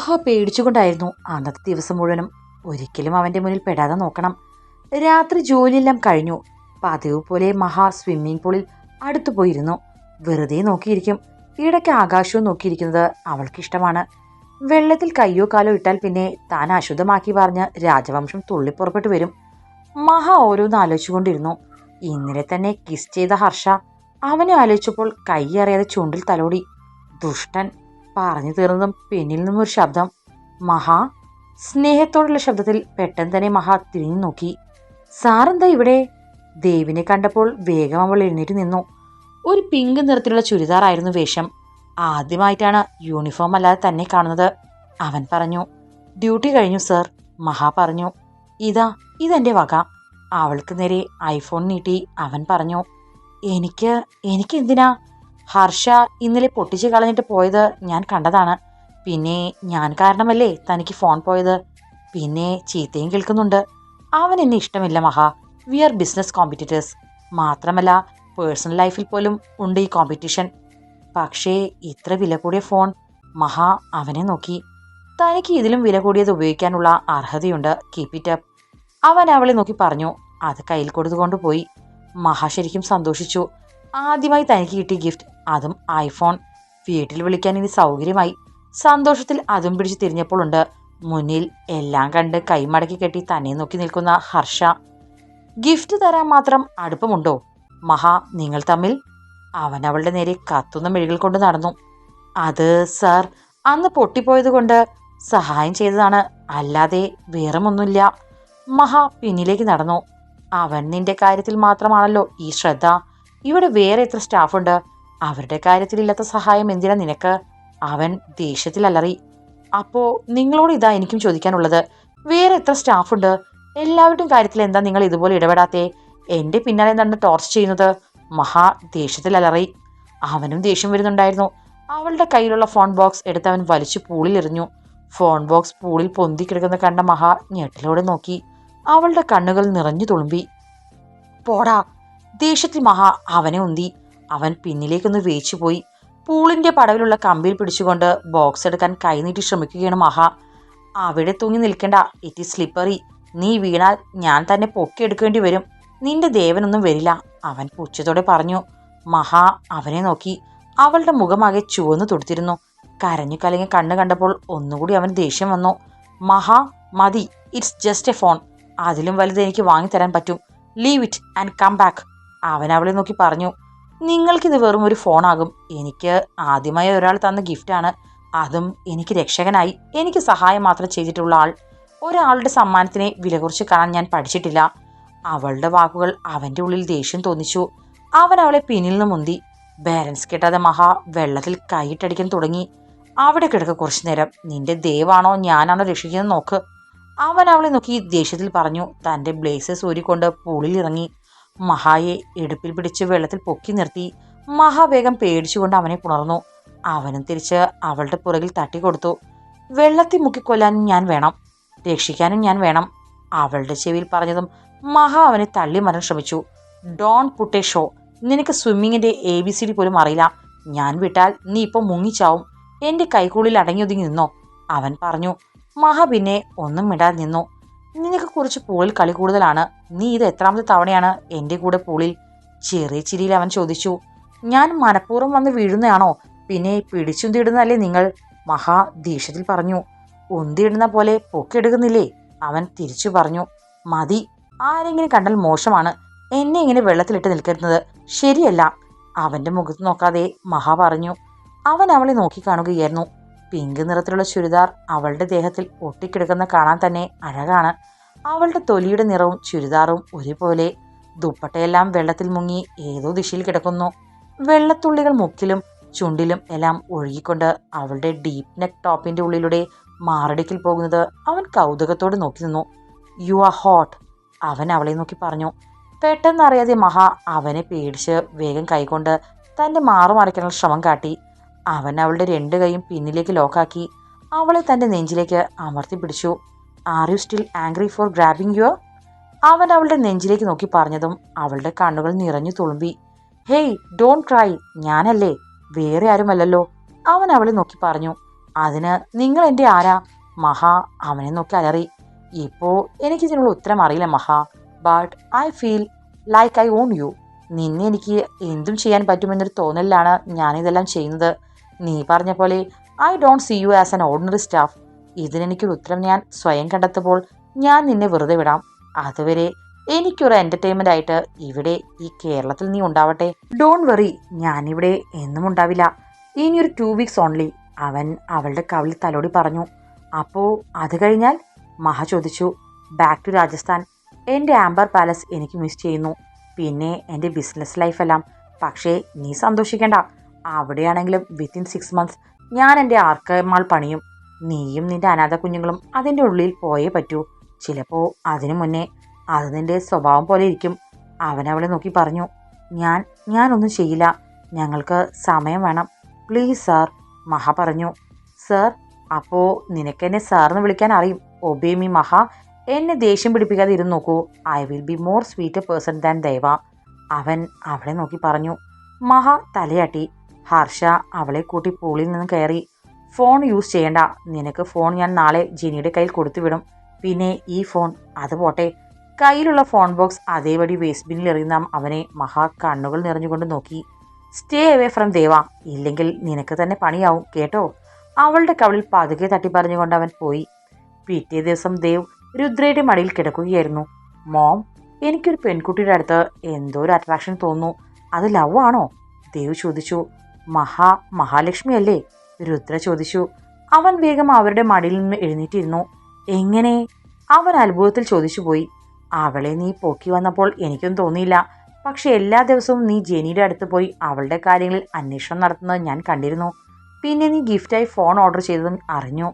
മഹാ പേടിച്ചുകൊണ്ടായിരുന്നു അന്നത്തെ ദിവസം മുഴുവനും. ഒരിക്കലും അവന്റെ മുന്നിൽ പെടാതെ നോക്കണം. രാത്രി ജോലിയെല്ലാം കഴിഞ്ഞു. പതിവ് പോലെ മഹാ സ്വിമ്മിംഗ് പൂളിൽ അടുത്തു പോയിരുന്നു. വെറുതെ നോക്കിയിരിക്കും. ഇടയ്ക്ക് ആകാശവും നോക്കിയിരിക്കുന്നത് അവൾക്കിഷ്ടമാണ്. വെള്ളത്തിൽ കയ്യോ കാലോ ഇട്ടാൽ പിന്നെ താൻ അശുദ്ധമാക്കി പറഞ്ഞ് രാജവംശം തുള്ളിപ്പുറപ്പെട്ടു വരും. മഹ ഓരോന്ന് ആലോചിച്ചുകൊണ്ടിരുന്നു. ഇന്നലെ തന്നെ കിസ് ചെയ്ത ഹർഷ. അവനെ ആലോചിച്ചപ്പോൾ കൈ അറിയാതെ ചുണ്ടിൽ തലോടി. ദുഷ്ടൻ. പറഞ്ഞു തീർന്നതും പിന്നിൽ നിന്നും ഒരു ശബ്ദം മഹാ സ്നേഹത്തോടുള്ള ശബ്ദത്തിൽ പെട്ടെന്ന് തന്നെ മഹാ തിരിഞ്ഞു നോക്കി. സാറെന്താ ഇവിടെ? ദേവിനെ കണ്ടപ്പോൾ വേഗം അവൾ എഴുന്നേറ്റ് നിന്നു. ഒരു പിങ്ക് നിറത്തിലുള്ള ചുരിദാറായിരുന്നു വേഷം. ആദ്യമായിട്ടാണ് യൂണിഫോം അല്ലാതെ തന്നെ കാണുന്നത് അവൻ പറഞ്ഞു. ഡ്യൂട്ടി കഴിഞ്ഞു സർ മഹാ പറഞ്ഞു. ഇതാ ഇതെന്റെ വക. അവൾക്ക് നേരെ ഐഫോൺ നീട്ടി അവൻ പറഞ്ഞു. എനിക്ക് എനിക്ക് എന്തിനാ ഹർഷ ഇന്നലെ പൊട്ടിച്ച് കളഞ്ഞിട്ട് പോയത് ഞാൻ കണ്ടതാണ്. പിന്നെ ഞാൻ കാരണമല്ലേ തനിക്ക് ഫോൺ പോയത്? പിന്നെ ചീത്തയും കേൾക്കുന്നുണ്ട്. അവൻ എന്നെ ഇഷ്ടമില്ല Maha. We are business competitors. മാത്രമല്ല പേഴ്സണൽ ലൈഫിൽ പോലും ഉണ്ട് ഈ കോമ്പറ്റീഷൻ. പക്ഷേ ഇത്ര വില കൂടിയ ഫോൺ മഹാ അവനെ നോക്കി. തനിക്ക് ഇതിലും വില കൂടിയത് ഉപയോഗിക്കാനുള്ള അർഹതയുണ്ട്. കീപ് ഇറ്റ് അപ്പ് അവൻ അവളെ നോക്കി പറഞ്ഞു. അത് കയ്യിൽ കൊടുത്തുകൊണ്ട് പോയി. മഹാ ശരിക്കും സന്തോഷിച്ചു. ആദ്യമായി തനിക്ക് കിട്ടിയ ഗിഫ്റ്റ് അതും ഐഫോൺ വീട്ടിൽ വിളിക്കാൻ ഇനി സൗകര്യമായി. സന്തോഷത്തിൽ അതും പിടിച്ച് തിരിഞ്ഞപ്പോഴുണ്ട് മുന്നിൽ എല്ലാം കണ്ട് കൈമടക്കി കെട്ടി തന്നെ നോക്കി നിൽക്കുന്ന ഹർഷ. ഗിഫ്റ്റ് തരാൻ മാത്രം അടുപ്പമുണ്ടോ? മഹാ നിങ്ങൾ തമ്മിൽ? അവൻ അവളുടെ നേരെ കത്തുന്ന മെഴുകൾ കൊണ്ട് നടന്നു. അത് സാർ അന്ന് പൊട്ടിപ്പോയത് കൊണ്ട് സഹായം ചെയ്തതാണ്. അല്ലാതെ വേറൊന്നുമില്ല. മഹാ പിന്നിലേക്ക് നടന്നു. അവൻ നിന്റെ കാര്യത്തിൽ മാത്രമാണല്ലോ ഈ ശ്രദ്ധ. ഇവിടെ വേറെ എത്ര സ്റ്റാഫുണ്ട്? അവരുടെ കാര്യത്തിലില്ലാത്ത സഹായം എന്തിനാ നിനക്ക്? അവൻ ദേഷ്യത്തിൽ അലറി അപ്പോ നിങ്ങളോട് ഇതാ എനിക്കും ചോദിക്കാനുള്ളത്. വേറെ എത്ര സ്റ്റാഫുണ്ട്? എല്ലാവരുടെയും കാര്യത്തിൽ എന്താ നിങ്ങൾ ഇതുപോലെ ഇടപെടാത്തേ? എന്റെ പിന്നാലെ എന്താണ് ടോർച്ച് ചെയ്യുന്നത് മഹാ ദേഷ്യത്തിൽ അലറി അവനും ദേഷ്യം വരുന്നുണ്ടായിരുന്നു. അവളുടെ കയ്യിലുള്ള ഫോൺ ബോക്സ് എടുത്ത് അവൻ വലിച്ചു പൂളിൽ എറിഞ്ഞു ഫോൺ ബോക്സ് പൂളിൽ പൊന്തി കിടക്കുന്ന കണ്ട മഹാ ഞെട്ടിലൂടെ നോക്കി. അവളുടെ കണ്ണുകൾ നിറഞ്ഞു തുളുമ്പി. പോടാ. ദേഷ്യത്തിൽ മഹാ അവനെ ഉന്തി. അവൻ പിന്നിലേക്കൊന്ന് വേച്ചുപോയി പൂളിന്റെ പടവിലുള്ള കമ്പിയിൽ പിടിച്ചുകൊണ്ട് ബോക്സ് എടുക്കാൻ കൈനീട്ടി ശ്രമിക്കുകയാണ് മഹാ. അവിടെ തൂങ്ങി നിൽക്കണ്ട. ഇറ്റ് ഈസ് സ്ലിപ്പറി നീ വീണാൽ ഞാൻ തന്നെ പൊക്കിയെടുക്കേണ്ടി വരും. നിന്റെ ദേവനൊന്നും വരില്ല. അവൻ പുച്ഛത്തോടെ പറഞ്ഞു. മഹാ അവനെ നോക്കി. അവളുടെ മുഖമാകെ ചുവന്നു തൊടുത്തിരുന്നു. കരഞ്ഞു കലങ്ങി കണ്ണ് കണ്ടപ്പോൾ ഒന്നുകൂടി അവൻ ദേഷ്യം വന്നു. മഹാ മതി. ഇറ്റ്സ് ജസ്റ്റ് എ ഫോൺ അതിലും വലുത് എനിക്ക് വാങ്ങിത്തരാൻ പറ്റും. Leave it and come back അവൻ അവളെ നോക്കി പറഞ്ഞു. നിങ്ങൾക്കിത് വെറും ഒരു ഫോണാകും. എനിക്ക് ആദ്യമായി ഒരാൾ തന്ന ഗിഫ്റ്റാണ് അതും എനിക്ക് രക്ഷകനായി. എനിക്ക് സഹായം മാത്രം ചെയ്തിട്ടുള്ള ആൾ. ഒരാളുടെ സമ്മാനത്തിനെ വില കുറച്ച് കാണാൻ ഞാൻ പഠിച്ചിട്ടില്ല. അവളുടെ വാക്കുകൾ അവന്റെ ഉള്ളിൽ ദേഷ്യം തോന്നിച്ചു. അവൻ അവളെ പിന്നിൽ നിന്ന് മുന്തി. ബാലൻസ് കിട്ടാതെ മഹാ വെള്ളത്തിൽ കൈയിട്ടടിക്കാൻ തുടങ്ങി. അവിടെ കിടക്ക കുറച്ചു നേരം. നിന്റെ ദേവാണോ ഞാനാണോ രക്ഷിക്കുന്നത് നോക്ക്. അവൻ അവളെ നോക്കി ദേഷ്യത്തിൽ പറഞ്ഞു. തന്റെ ബ്ലേസേഴ്സ് ഊരിക്കൊണ്ട് പൂളിൽ ഇറങ്ങി മഹായെ എടുപ്പിൽ പിടിച്ച് വെള്ളത്തിൽ പൊക്കി നിർത്തി മഹാവേഗം പേടിച്ചുകൊണ്ട് അവനെ പുണർന്നു. അവനും തിരിച്ച് അവളുടെ പുറകിൽ തട്ടിക്കൊടുത്തു വെള്ളത്തിൽ മുക്കിക്കൊല്ലാനും ഞാൻ വേണം. രക്ഷിക്കാനും ഞാൻ വേണം. അവളുടെ ചെവിയിൽ പറഞ്ഞതും മഹാ അവനെ തള്ളി മരം ശ്രമിച്ചു. Don't put show. നിനക്ക് സ്വിമ്മിങ്ങിന്റെ എ ബി സി ഡി പോലും അറിയില്ല. ഞാൻ വിട്ടാൽ നീ ഇപ്പോൾ മുങ്ങിച്ചാവും. എന്റെ കൈക്കുള്ളിൽ അടങ്ങിയൊതുങ്ങി നിന്നോ? അവൻ പറഞ്ഞു. മഹ പിന്നെ ഒന്നും ഇടാതെ നിന്നു. നിനക്ക് കുറച്ച് പൂളിൽ കളി കൂടുതലാണ്. നീ ഇത് എത്രാമത്തെ തവണയാണ് എന്റെ കൂടെ പൂളിൽ ചെറിയ ചിരിയിൽ അവൻ ചോദിച്ചു. ഞാൻ മനഃപൂർവം വന്ന് വീഴുന്നതാണോ പിന്നെ പിടിച്ചുന്തിടുന്നതല്ലേ നിങ്ങൾ? മഹാ ദേഷ്യത്തിൽ പറഞ്ഞു. ഉന്തിയിടുന്ന പോലെ പൊക്കെടുക്കുന്നില്ലേ അവൻ തിരിച്ചു പറഞ്ഞു. മതി. ആരെങ്കിലും കണ്ടാൽ മോശമാണ്. എന്നെ ഇങ്ങനെ വെള്ളത്തിലിട്ട് നിൽക്കരുന്നത് ശരിയല്ല. അവന്റെ മുഖത്ത് നോക്കാതെ മഹാ പറഞ്ഞു. അവൻ അവളെ നോക്കിക്കാണുകയായിരുന്നു പിങ്ക് നിറത്തിലുള്ള ചുരിദാർ അവളുടെ ദേഹത്തിൽ ഒട്ടിക്കിടക്കുന്ന കാണാൻ തന്നെ അഴകാണ്. അവളുടെ തൊലിയുടെ നിറവും ചുരിദാറും ഒരുപോലെ ദുപ്പട്ടയെല്ലാം വെള്ളത്തിൽ മുങ്ങി ഏതോ ദിശയിൽ കിടക്കുന്നു. വെള്ളത്തുള്ളികൾ മുക്കിലും ചുണ്ടിലും എല്ലാം ഒഴുകിക്കൊണ്ട് അവളുടെ ഡീപ് നെക്ക് ടോപ്പിന്റെ ഉള്ളിലൂടെ മാറടിക്കിൽ പോകുന്നത് അവൻ കൗതുകത്തോടെ നോക്കി നിന്നു. യു ആർ ഹോട്ട് അവൻ അവളെ നോക്കി പറഞ്ഞു. പെട്ടെന്നറിയാതെ മഹ അവനെ പേടിച്ച് വേഗം കൈകൊണ്ട് തന്റെ മാറു മറിക്കാനുള്ള ശ്രമം കാട്ടി. അവൻ അവളുടെ രണ്ട് കൈയും പിന്നിലേക്ക് ലോക്കാക്കി അവളെ തന്റെ നെഞ്ചിലേക്ക് അമർത്തി പിടിച്ചു. Are you still angry for grabbing your അവൻ അവളുടെ നെഞ്ചിലേക്ക് നോക്കി പറഞ്ഞതും അവളുടെ കണ്ണുകൾ നിറഞ്ഞു തുളുമ്പി. ഹേയ് ഡോണ്ട് ട്രൈ ഞാനല്ലേ. വേറെ ആരുമല്ലല്ലോ. അവൻ അവളെ നോക്കി പറഞ്ഞു. അതിന് നിങ്ങൾ എന്റെ ആരാ? മഹാ അവനെ നോക്കി അലറി. ഇപ്പോൾ എനിക്കിതിനുള്ള ഉത്തരം അറിയില്ല Maha. But I feel like I own you നിന്നെ എനിക്ക് എന്തും ചെയ്യാൻ പറ്റുമെന്നൊരു തോന്നലിലാണ് ഞാനിതെല്ലാം ചെയ്യുന്നത്. നീ പറഞ്ഞ പോലെ I don't see you as an ordinary staff ഇതിനെനിക്കൊരു ഉത്തരം ഞാൻ സ്വയം കണ്ടെത്തുമ്പോൾ ഞാൻ നിന്നെ വെറുതെ വിടാം. അതുവരെ എനിക്കൊരു എന്റർടൈൻമെന്റ് ആയിട്ട് ഇവിടെ ഈ കേരളത്തിൽ നീ ഉണ്ടാവട്ടെ. ഡോണ്ട് വെറി ഞാനിവിടെ എന്നും ഉണ്ടാവില്ല. ഇനിയൊരു ടു വീക്സ് ഓൺലി അവൻ അവളുടെ കവിളിൽ തലോടി പറഞ്ഞു. അപ്പോൾ അത് കഴിഞ്ഞാൽ മഹ ചോദിച്ചു ബാക്ക് ടു രാജസ്ഥാൻ എന്റെ ആംബർ പാലസ് എനിക്ക് മിസ് ചെയ്യുന്നു. പിന്നെ എന്റെ ബിസിനസ് ലൈഫെല്ലാം പക്ഷേ നീ സന്തോഷിക്കേണ്ട. അവിടെയാണെങ്കിലും വിത്തിൻ സിക്സ് മന്ത്സ് ഞാൻ എന്റെ ആർക്കമാൾ പണിയും നീയും നിന്റെ അനാഥ കുഞ്ഞുങ്ങളും അതിന്റെ ഉള്ളിൽ പോയേ പറ്റൂ. ചിലപ്പോൾ അതിനു മുന്നേ അത് നിന്റെ സ്വഭാവം പോലെ ഇരിക്കും. അവൻ അവളെ നോക്കി പറഞ്ഞു ഞാൻ ഞാനൊന്നും ചെയ്യില്ല. ഞങ്ങൾക്ക് സമയം വേണം. പ്ലീസ് സാർ മഹ പറഞ്ഞു. സാർ അപ്പോൾ നിനക്കെന്നെ സാറിന് വിളിക്കാൻ അറിയും. ഒബേമി മഹ എന്നെ ദേഷ്യം പിടിപ്പിക്കാതെ ഇരുന്ന് നോക്കൂ. I will be more sweet person than ദൈവ. അവൻ അവളെ നോക്കി പറഞ്ഞു. മഹ തലയാട്ടി. ഹർഷ അവളെ കൂട്ടി പൂളിൽ നിന്ന് കയറി. ഫോൺ യൂസ് ചെയ്യണ്ട. നിനക്ക് ഫോൺ ഞാൻ നാളെ ജിനിയുടെ കയ്യിൽ കൊടുത്തുവിടും പിന്നെ ഈ ഫോൺ അത് പോട്ടെ. കയ്യിലുള്ള ഫോൺ ബോക്സ് അതേപടി വേസ്റ്റ് ബിന്നിൽ എറിയുന്ന അവനെ മഹാ കണ്ണുകൾ നിറഞ്ഞുകൊണ്ട് നോക്കി. Stay away from Deva. ഇല്ലെങ്കിൽ നിനക്ക് തന്നെ പണിയാവും. കേട്ടോ? അവളുടെ കവളിൽ പതുക്കെ തട്ടി പറഞ്ഞുകൊണ്ട് അവൻ പോയി. പിറ്റേ ദിവസം ദേവ് രുദ്രയുടെ മടിയിൽ കിടക്കുകയായിരുന്നു. മോം എനിക്കൊരു പെൺകുട്ടിയുടെ അടുത്ത് എന്തോ ഒരു അട്രാക്ഷൻ തോന്നുന്നു. അത് ലവ് ആണോ? ദേവ് ചോദിച്ചു. മഹാ മഹാലക്ഷ്മി അല്ലേ? രുദ്ര ചോദിച്ചു. അവൻ വേഗം അവരുടെ മടിയിൽ നിന്ന് എഴുന്നേറ്റിരുന്നു. എങ്ങനെ? അവൻ അത്ഭുതത്തിൽ ചോദിച്ചു പോയി. അവളെ നീ പൊക്കി വന്നപ്പോൾ എനിക്കൊന്നും തോന്നിയില്ല. പക്ഷെ എല്ലാ ദിവസവും നീ ജെനിയുടെ അടുത്ത് പോയി അവളുടെ കാര്യങ്ങളിൽ അന്വേഷണം നടത്തുന്നത് ഞാൻ കണ്ടിരുന്നു. പിന്നെ നീ ഗിഫ്റ്റായി ഫോൺ ഓർഡർ ചെയ്തതും അറിഞ്ഞു.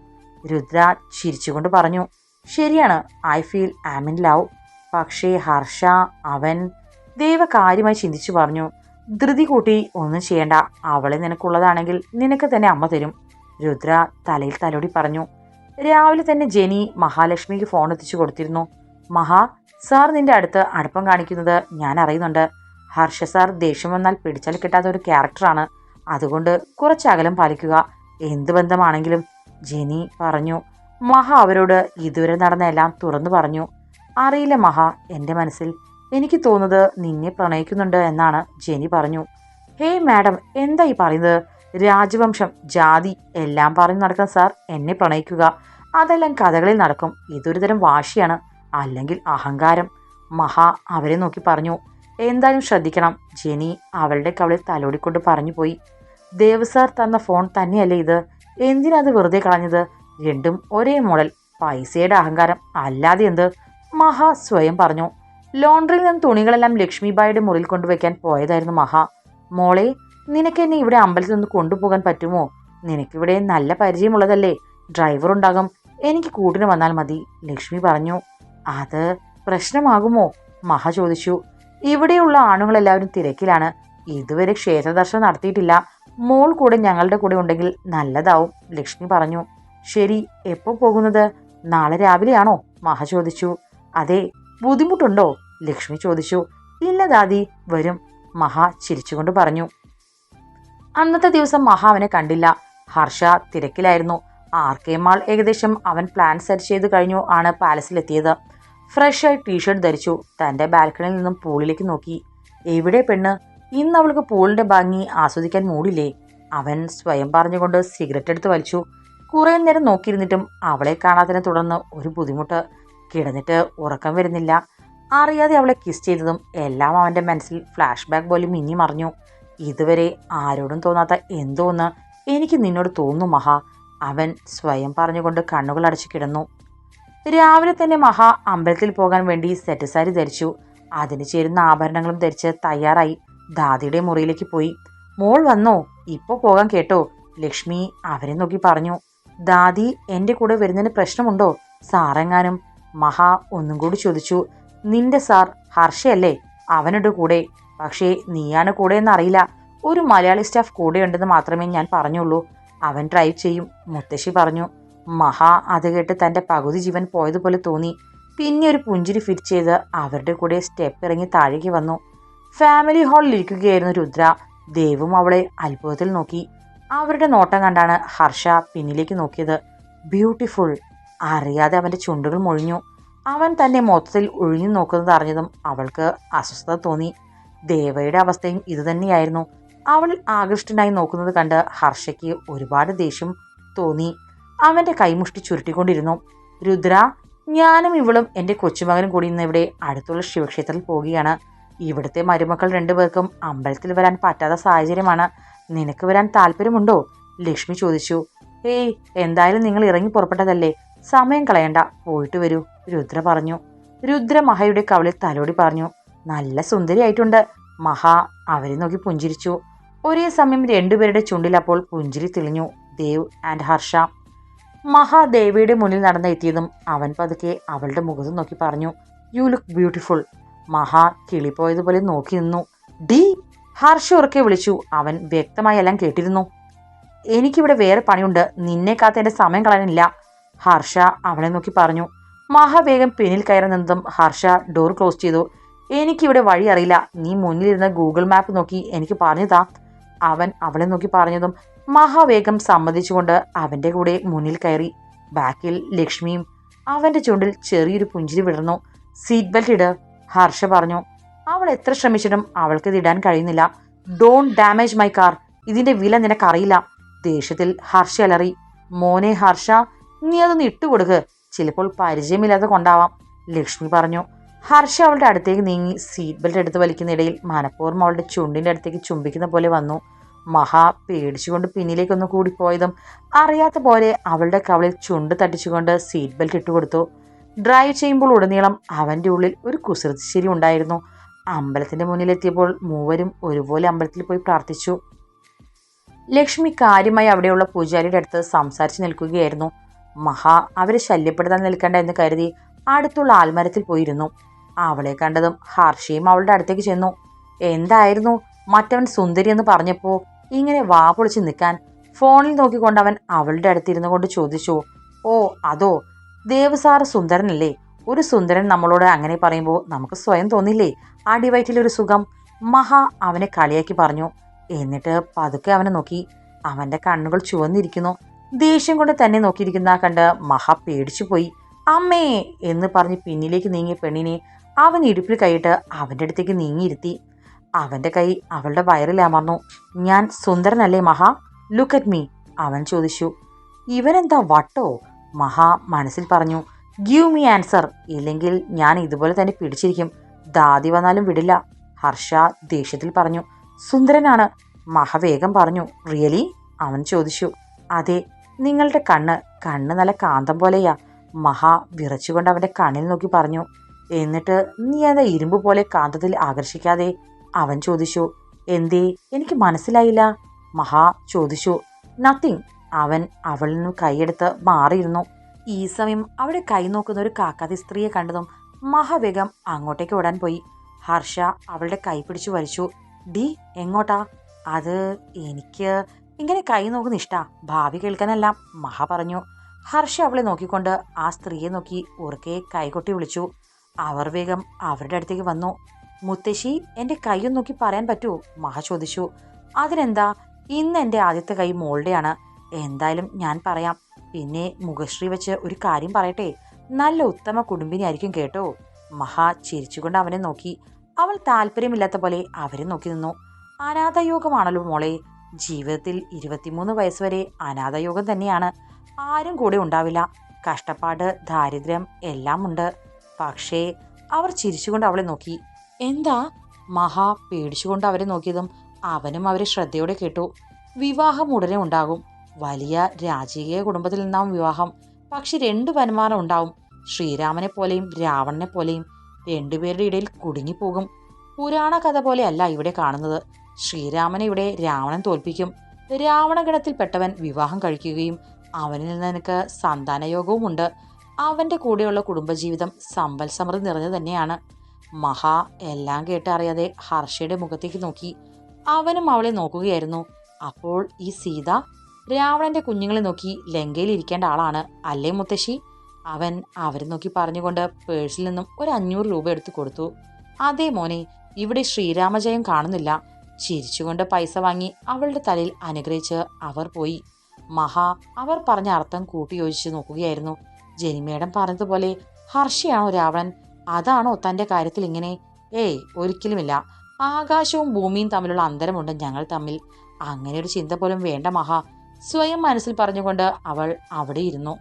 രുദ്ര ചിരിച്ചുകൊണ്ട് പറഞ്ഞു. ശരിയാണ് I feel am in love. പക്ഷേ ഹർഷ അവൻ ദൈവ കാര്യമായി ചിന്തിച്ചു പറഞ്ഞു. ധൃതി കൂട്ടി ഒന്നും ചെയ്യണ്ട. അവളെ നിനക്കുള്ളതാണെങ്കിൽ നിനക്ക് തന്നെ അമ്മ തരും. രുദ്ര തലയിൽ തലോടി പറഞ്ഞു. രാവിലെ തന്നെ ജെനി മഹാലക്ഷ്മിക്ക് ഫോൺ എത്തിച്ചു കൊടുത്തിരുന്നു. മഹാ സാർ നിന്റെ അടുത്ത് അടുപ്പം കാണിക്കുന്നത് ഞാൻ അറിയുന്നുണ്ട്. ഹർഷ സാർ ദേഷ്യം വന്നാൽ പിടിച്ചാൽ കിട്ടാത്ത ഒരു ക്യാരക്ടറാണ് അതുകൊണ്ട് കുറച്ച് അകലം പാലിക്കുക. എന്ത് ബന്ധമാണെങ്കിലും ജെനി പറഞ്ഞു. മഹ അവരോട് ഇതുവരെ നടന്ന എല്ലാം തുറന്നു പറഞ്ഞു. അറിയില്ല മഹ എന്റെ മനസ്സിൽ എനിക്ക് തോന്നുന്നത് നിന്നെ പ്രണയിക്കുന്നുണ്ട് എന്നാണ് ജെനി പറഞ്ഞു. ഹേ മാഡം എന്താ ഈ പറയുന്നത്? രാജവംശം ജാതി എല്ലാം പറഞ്ഞു നടക്കുന്ന സാർ. എന്നെ പ്രണയിക്കുക. അതെല്ലാം കഥകളിൽ നടക്കും. ഇതൊരു തരം വാശിയാണ്. അല്ലെങ്കിൽ അഹങ്കാരം. മഹാ അവരെ നോക്കി പറഞ്ഞു. എന്തായാലും ശ്രദ്ധിക്കണം. ജെനി അവളുടെ കവളിൽ തലോടിക്കൊണ്ട് പറഞ്ഞു പോയി ദേവ് സാർ തന്ന ഫോൺ തന്നെയല്ലേ ഇത്? എന്തിനാ അത് വെറുതെ കളഞ്ഞത്? രണ്ടും ഒരേ മോഡൽ. പൈസയുടെ അഹങ്കാരം. അല്ലാതെ എന്ത്? മഹാ സ്വയം പറഞ്ഞു. ലോണ്ടറിയിൽ നിന്ന് തുണികളെല്ലാം ലക്ഷ്മിബായിയുടെ മുറിയിൽ കൊണ്ടുവയ്ക്കാൻ പോയതായിരുന്നു മഹ. മോളെ നിനക്ക് എന്നെ ഇവിടെ അമ്പലത്തിൽ നിന്ന് കൊണ്ടുപോകാൻ പറ്റുമോ? നിനക്കിവിടെ നല്ല പരിചയമുള്ളതല്ലേ? ഡ്രൈവർ ഉണ്ടാകും. എനിക്ക് കൂട്ടിന് വന്നാൽ മതി ലക്ഷ്മി പറഞ്ഞു. അത് പ്രശ്നമാകുമോ? മഹ ചോദിച്ചു. ഇവിടെയുള്ള ആണുങ്ങളെല്ലാവരും തിരക്കിലാണ്. ഇതുവരെ ക്ഷേത്രദർശനം നടത്തിയിട്ടില്ല. മോൾ കൂടെ ഞങ്ങളുടെ കൂടെ ഉണ്ടെങ്കിൽ നല്ലതാവും ലക്ഷ്മി പറഞ്ഞു. ശരി എപ്പോൾ പോകുന്നത്? നാളെ രാവിലെയാണോ? മഹ ചോദിച്ചു. അതെ ബുദ്ധിമുട്ടുണ്ടോ? ലക്ഷ്മി ചോദിച്ചു ഇല്ല ദാദി വരും. മഹാ ചിരിച്ചുകൊണ്ട് പറഞ്ഞു. അന്നത്തെ ദിവസം മഹ അവനെ കണ്ടില്ല. ഹർഷ തിരക്കിലായിരുന്നു. ആർ കെ മാൾ ഏകദേശം അവൻ പ്ലാൻ സെറ്റ് ചെയ്ത് കഴിഞ്ഞു ആണ് പാലസിലെത്തിയത്. ഫ്രഷായി ടീഷർട്ട് ധരിച്ചു. തന്റെ ബാൽക്കണിയിൽ നിന്നും പൂളിലേക്ക് നോക്കി. എവിടെ പെണ്ണ്? ഇന്ന് അവൾക്ക് പൂളിന്റെ ഭംഗി ആസ്വദിക്കാൻ മൂടില്ലേ? അവൻ സ്വയം പറഞ്ഞുകൊണ്ട് സിഗരറ്റ് എടുത്ത് വലിച്ചു. കുറേ നേരം നോക്കിയിരുന്നിട്ടും അവളെ കാണാത്തതിനെ തുടർന്ന് ഒരു ബുദ്ധിമുട്ട്. കിടന്നിട്ട് ഉറക്കം വരുന്നില്ല. അറിയാതെ അവളെ കിസ് ചെയ്തതും എല്ലാം അവന്റെ മനസ്സിൽ ഫ്ലാഷ് ബാക്ക് പോലെ മിന്നി മറിഞ്ഞു. ഇതുവരെ ആരോടും തോന്നാത്ത എന്തോന്ന് എനിക്ക് നിന്നോട് തോന്നുന്നു മഹ. അവൻ സ്വയം പറഞ്ഞുകൊണ്ട് കണ്ണുകൾ അടച്ചു കിടന്നു. രാവിലെ തന്നെ മഹ അമ്പലത്തിൽ പോകാൻ വേണ്ടി സെറ്റ് സാരി ധരിച്ചു. അതിന് ചേരുന്ന ആഭരണങ്ങളും ധരിച്ച് തയ്യാറായി ദാദിയുടെ മുറിയിലേക്ക് പോയി. മോൾ വന്നോ? ഇപ്പോൾ പോകാൻ കേട്ടോ? ലക്ഷ്മി അവരെ നോക്കി പറഞ്ഞു. ദാദി എന്റെ കൂടെ വരുന്നതിന് പ്രശ്നമുണ്ടോ? സാറെങ്ങാനും? മഹ ഒന്നും കൂടി ചോദിച്ചു. നിന്റെ സാർ ഹർഷയല്ലേ? അവനുണ്ട് കൂടെ. പക്ഷേ നീയാണ് കൂടെ എന്നറിയില്ല. ഒരു മലയാളി സ്റ്റാഫ് കൂടെയുണ്ടെന്ന് മാത്രമേ ഞാൻ പറഞ്ഞുള്ളൂ. അവൻ ഡ്രൈവ് ചെയ്യും. മുത്തശ്ശി പറഞ്ഞു മഹാ അത് കേട്ട് തന്റെ പകുതി ജീവൻ പോയതുപോലെ തോന്നി. പിന്നെ ഒരു പുഞ്ചിരി ഫിറ്റ് ചെയ്ത് അവരുടെ കൂടെ സ്റ്റെപ്പ് ഇറങ്ങി താഴേക്ക് വന്നു. ഫാമിലി ഹാളിൽ ഇരിക്കുകയായിരുന്നു രുദ്ര. ദേവും അവളെ അത്ഭുതത്തിൽ നോക്കി. അവരുടെ നോട്ടം കണ്ടാണ് ഹർഷ പിന്നിലേക്ക് നോക്കിയത്. ബ്യൂട്ടിഫുൾ അറിയാതെ അവന്റെ ചുണ്ടുകൾ മൊഴിഞ്ഞു. അവൻ തന്നെ മൊത്തത്തിൽ ഒഴിഞ്ഞു നോക്കുന്നത് അറിഞ്ഞതും അവൾക്ക് അസ്വസ്ഥത തോന്നി. ദേവയുടെ അവസ്ഥയും ഇതുതന്നെയായിരുന്നു അവൾ ആകൃഷ്ടനായി നോക്കുന്നത് കണ്ട് ഹർഷയ്ക്ക് ഒരുപാട് ദേഷ്യം തോന്നി. അവന്റെ കൈമുഷ്ടി ചുരുട്ടിക്കൊണ്ടിരുന്നു. രുദ്ര ഞാനും ഇവളും എന്റെ കൊച്ചുമകനും കൂടി ഇന്ന് ഇവിടെ അടുത്തുള്ള ശിവക്ഷേത്രത്തിൽ പോവുകയാണ്. ഇവിടുത്തെ മരുമക്കൾ രണ്ടുപേർക്കും അമ്പലത്തിൽ വരാൻ പറ്റാത്ത സാഹചര്യമാണ്. നിനക്ക് വരാൻ താല്പര്യമുണ്ടോ? ലക്ഷ്മി ചോദിച്ചു. ഏയ് എന്തായാലും നിങ്ങൾ ഇറങ്ങി പുറപ്പെട്ടതല്ലേ? സമയം കളയണ്ട. പോയിട്ട് വരൂ. രുദ്ര പറഞ്ഞു. രുദ്ര മഹയുടെ കവളിൽ തലോടി പറഞ്ഞു. നല്ല സുന്ദരിയായിട്ടുണ്ട്. മഹ അവരെ നോക്കി പുഞ്ചിരിച്ചു. ഒരേ സമയം രണ്ടുപേരുടെ ചുണ്ടിൽ അപ്പോൾ പുഞ്ചിരി തെളിഞ്ഞു. ദേവ് ആൻഡ് ഹർഷ. മഹ ദേവിയുടെ മുന്നിൽ നടന്ന് എത്തിയതും അവൻ പതുക്കെ അവളുടെ മുഖത്ത് നോക്കി പറഞ്ഞു. You look beautiful. മഹാ കിളിപ്പോയതുപോലെ നോക്കി നിന്നു. ഡി! ഹർഷ ഉറക്കെ വിളിച്ചു. അവൻ വ്യക്തമായി എല്ലാം കേട്ടിരുന്നു. എനിക്കിവിടെ വേറെ പണിയുണ്ട്. നിന്നെ കാത്ത് എന്റെ സമയം കളയാനില്ല. ഹർഷ അവളെ നോക്കി പറഞ്ഞു. മഹാവേഗം പിന്നിൽ കയറി നിന്നതും ഹർഷ ഡോർ ക്ലോസ് ചെയ്തു. എനിക്കിവിടെ വഴി അറിയില്ല. നീ മുന്നിലിരുന്ന ഗൂഗിൾ മാപ്പ് നോക്കി. എനിക്ക് പറഞ്ഞു താ അവൻ അവളെ നോക്കി പറഞ്ഞതും മഹാവേഗം സമ്മതിച്ചുകൊണ്ട് അവന്റെ കൂടെ മുന്നിൽ കയറി. ബാക്കിൽ ലക്ഷ്മിയും അവന്റെ ചുണ്ടിൽ ചെറിയൊരു പുഞ്ചിരി വിടർന്നു. സീറ്റ് ബെൽറ്റ് ഇട് ഹർഷ പറഞ്ഞു. അവൾ എത്ര ശ്രമിച്ചിട്ടും അവൾക്ക് ഇതിടാൻ കഴിയുന്നില്ല. ഡോണ്ട് ഡാമേജ് മൈ കാർ ഇതിന്റെ വില നിനക്കറിയില്ല. ദേഷ്യത്തിൽ ഹർഷ അലറി. മോനെ ഹർഷ നീ അതൊന്ന് ഇട്ടുകൊടുക്ക് ചിലപ്പോൾ പരിചയമില്ലാതെ കൊണ്ടാവാം. ലക്ഷ്മി പറഞ്ഞു. ഹർഷ അവളുടെ അടുത്തേക്ക് നീങ്ങി സീറ്റ് ബെൽറ്റ് എടുത്ത് വലിക്കുന്നിടയിൽ മനഃപൂർവം അവളുടെ ചുണ്ടിന്റെ അടുത്തേക്ക് ചുംബിക്കുന്ന പോലെ വന്നു. മഹാ പേടിച്ചുകൊണ്ട് പിന്നിലേക്കൊന്ന് കൂടിപ്പോയതും അറിയാത്ത പോലെ അവളുടെ കവളിൽ ചുണ്ട് തട്ടിച്ചുകൊണ്ട് സീറ്റ് ബെൽറ്റ് ഇട്ടുകൊടുത്തു ഡ്രൈവ് ചെയ്യുമ്പോൾ ഉടനീളം അവന്റെ ഉള്ളിൽ ഒരു കുസൃതിശ്ശേരി ഉണ്ടായിരുന്നു. അമ്പലത്തിന്റെ മുന്നിലെത്തിയപ്പോൾ മൂവരും ഒരുപോലെ അമ്പലത്തിൽ പോയി പ്രാർത്ഥിച്ചു. ലക്ഷ്മി കാര്യമായി അവിടെയുള്ള പൂജാരിയുടെ അടുത്ത് സംസാരിച്ചു നിൽക്കുകയായിരുന്നു. മഹാ അവരെ ശല്യപ്പെടുത്താൻ നിൽക്കണ്ട എന്ന് കരുതി അടുത്തുള്ള ആൽമരത്തിൽ പോയിരുന്നു. അവളെ കണ്ടതും ഹർഷിയും അവളുടെ അടുത്തേക്ക് ചെന്നു. എന്തായിരുന്നു? മറ്റവൻ സുന്ദരി എന്ന് പറഞ്ഞപ്പോൾ ഇങ്ങനെ വാ പൊളിച്ച് നിൽക്കാൻ ഫോണിൽ നോക്കിക്കൊണ്ട് അവൻ അവളുടെ അടുത്തിരുന്നു കൊണ്ട് ചോദിച്ചു ഓ അതോ ദേവ് സാറ് സുന്ദരനല്ലേ? ഒരു സുന്ദരൻ നമ്മളോട് അങ്ങനെ പറയുമ്പോൾ നമുക്ക് സ്വയം തോന്നില്ലേ? അടിവയറ്റിലൊരു സുഖം. മഹാ അവനെ കളിയാക്കി പറഞ്ഞു. എന്നിട്ട് പതുക്കെ അവനെ നോക്കി. അവന്റെ കണ്ണുകൾ ചുവന്നിരിക്കുന്നു. ദേഷ്യം കൊണ്ട് തന്നെ നോക്കിയിരിക്കുന്ന കണ്ട് മഹ പേടിച്ചു പോയി അമ്മേ എന്ന് പറഞ്ഞ് പിന്നിലേക്ക് നീങ്ങിയ പെണ്ണിനെ അവൻ ഇടുപ്പിൽ കൈയിട്ട് അവന്റെ അടുത്തേക്ക് നീങ്ങിയിരുത്തി. അവന്റെ കൈ അവളുടെ വയറിൽ അമർന്നു ഞാൻ സുന്ദരനല്ലേ മഹ? ലുക്ക് അറ്റ് മീ അവൻ ചോദിച്ചു. ഇവനെന്താ വട്ടോ? മഹ മനസ്സിൽ പറഞ്ഞു. ഗീവ് മീ ആൻസർ ഇല്ലെങ്കിൽ ഞാൻ ഇതുപോലെ തന്നെ പിടിച്ചിരിക്കും. ദാദി വന്നാലും വിടില്ല. ഹർഷ ദേഷ്യത്തിൽ പറഞ്ഞു. സുന്ദരനാണ് മഹ വേഗം പറഞ്ഞു. റിയലി അവൻ ചോദിച്ചു. അതെ നിങ്ങളുടെ കണ്ണ് കണ്ണ് നല്ല കാന്തം പോലെയാ. മഹാ വിറച്ചുകൊണ്ട് അവന്റെ കണ്ണിൽ നോക്കി പറഞ്ഞു. എന്നിട്ട് നീ അത് ഇരുമ്പ് പോലെ കാന്തത്തിൽ ആകർഷിക്കാതെ അവൻ ചോദിച്ചു എന്തേ എനിക്ക് മനസ്സിലായില്ല. മഹാ ചോദിച്ചു നത്തിങ് അവൻ അവളിൽ നിന്നും കൈയെടുത്ത് മാറിയിരുന്നു. ഈ സമയം അവിടെ കൈ നോക്കുന്ന ഒരു കാക്കാതി സ്ത്രീയെ കണ്ടതും മഹാവേഗം അങ്ങോട്ടേക്ക് ഓടാൻ പോയി. ഹർഷ അവളുടെ കൈ പിടിച്ചു വലിച്ചു ഡി എങ്ങോട്ടാ? അത് എനിക്ക് ഇങ്ങനെ കൈ നോക്കുന്ന ഇഷ്ട. ഭാവി കേൾക്കാനെല്ലാം. മഹ പറഞ്ഞു. ഹർഷ അവളെ നോക്കിക്കൊണ്ട് ആ സ്ത്രീയെ നോക്കി ഉറക്കെ കൈകൊട്ടി വിളിച്ചു. അവർ വേഗം അവരുടെ അടുത്തേക്ക് വന്നു. മുത്തശ്ശി എന്റെ കൈയൊന്ന് നോക്കി പറയാൻ പറ്റുമോ മഹ ചോദിച്ചു. അതിനെന്താ? ഇന്ന് എന്റെ ആദ്യത്തെ കൈ മോളുടെയാണ്. എന്തായാലും ഞാൻ പറയാം. പിന്നെ മുഖശ്രീ വെച്ച് ഒരു കാര്യം പറയട്ടെ? നല്ല ഉത്തമ കുടുംബിനിയായിരിക്കും കേട്ടോ? മഹ ചിരിച്ചുകൊണ്ട് അവനെ നോക്കി. അവൾ താല്പര്യമില്ലാത്ത പോലെ അവരെ നോക്കി നിന്നു. അനാഥയോഗമാണല്ലോ മോളെ. ജീവിതത്തിൽ ഇരുപത്തിമൂന്ന് വയസ്സ് വരെ അനാഥയോഗം തന്നെയാണ്. ആരും കൂടെ ഉണ്ടാവില്ല. കഷ്ടപ്പാട് ദാരിദ്ര്യം എല്ലാം ഉണ്ട്. പക്ഷേ അവർ ചിരിച്ചുകൊണ്ട് അവളെ നോക്കി. എന്താ? മഹാ പേടിച്ചുകൊണ്ട് അവരെ നോക്കിയതും അവനും അവരെ ശ്രദ്ധയോടെ കേട്ടു. വിവാഹം ഉടനെ ഉണ്ടാകും. വലിയ രാജകീയ കുടുംബത്തിൽ നിന്നാവും വിവാഹം. പക്ഷെ രണ്ട് വരുമാനം ഉണ്ടാവും. ശ്രീരാമനെ പോലെയും രാവണനെ പോലെയും രണ്ടുപേരുടെ ഇടയിൽ കുടുങ്ങിപ്പോകും. പുരാണ കഥ പോലെയല്ല ഇവിടെ കാണുന്നത്. ശ്രീരാമനെ ഇവിടെ രാവണൻ തോൽപ്പിക്കും. രാവണഗണത്തിൽപ്പെട്ടവൻ വിവാഹം കഴിക്കുകയും അവനിൽ നിനക്ക് സന്താനയോഗവും ഉണ്ട്. അവന്റെ കൂടെയുള്ള കുടുംബജീവിതം സമ്പൽ സമൃദ്ധി നിറഞ്ഞു തന്നെയാണ്. മഹാ എല്ലാം കേട്ടറിയാതെ ഹർഷയുടെ മുഖത്തേക്ക് നോക്കി. അവനും അവളെ നോക്കുകയായിരുന്നു. അപ്പോൾ ഈ സീത രാവണന്റെ കുഞ്ഞുങ്ങളെ നോക്കി ലങ്കയിൽ ഇരിക്കേണ്ട ആളാണ്. അല്ലേ മുത്തശ്ശി? അവൻ അവരെ നോക്കി പറഞ്ഞുകൊണ്ട് പേഴ്സിൽ നിന്നും ഒരു അഞ്ഞൂറ് രൂപ എടുത്തു കൊടുത്തു. അതേ മോനെ ഇവിടെ ശ്രീരാമജയം കാണുന്നില്ല. ചിരിച്ചുകൊണ്ട് പൈസ വാങ്ങി അവളുടെ തലയിൽ അനുഗ്രഹിച്ച് അവർ പോയി. മഹാ അവർ പറഞ്ഞ അർത്ഥം കൂട്ടിയോജിച്ച് നോക്കുകയായിരുന്നു. ജനിമേടം പറഞ്ഞതുപോലെ ഹർഷയാണോ രാവണൻ? അതാണോ തന്റെ കാര്യത്തിൽ ഇങ്ങനെ? ഏയ് ഒരിക്കലുമില്ല. ആകാശവും ഭൂമിയും തമ്മിലുള്ള അന്തരമുണ്ട് ഞങ്ങൾ തമ്മിൽ. അങ്ങനെ ഒരു ചിന്ത പോലും വേണ്ട മഹാ. സ്വയം മനസ്സിൽ പറഞ്ഞുകൊണ്ട് അവൾ അവിടെ ഇരുന്നു.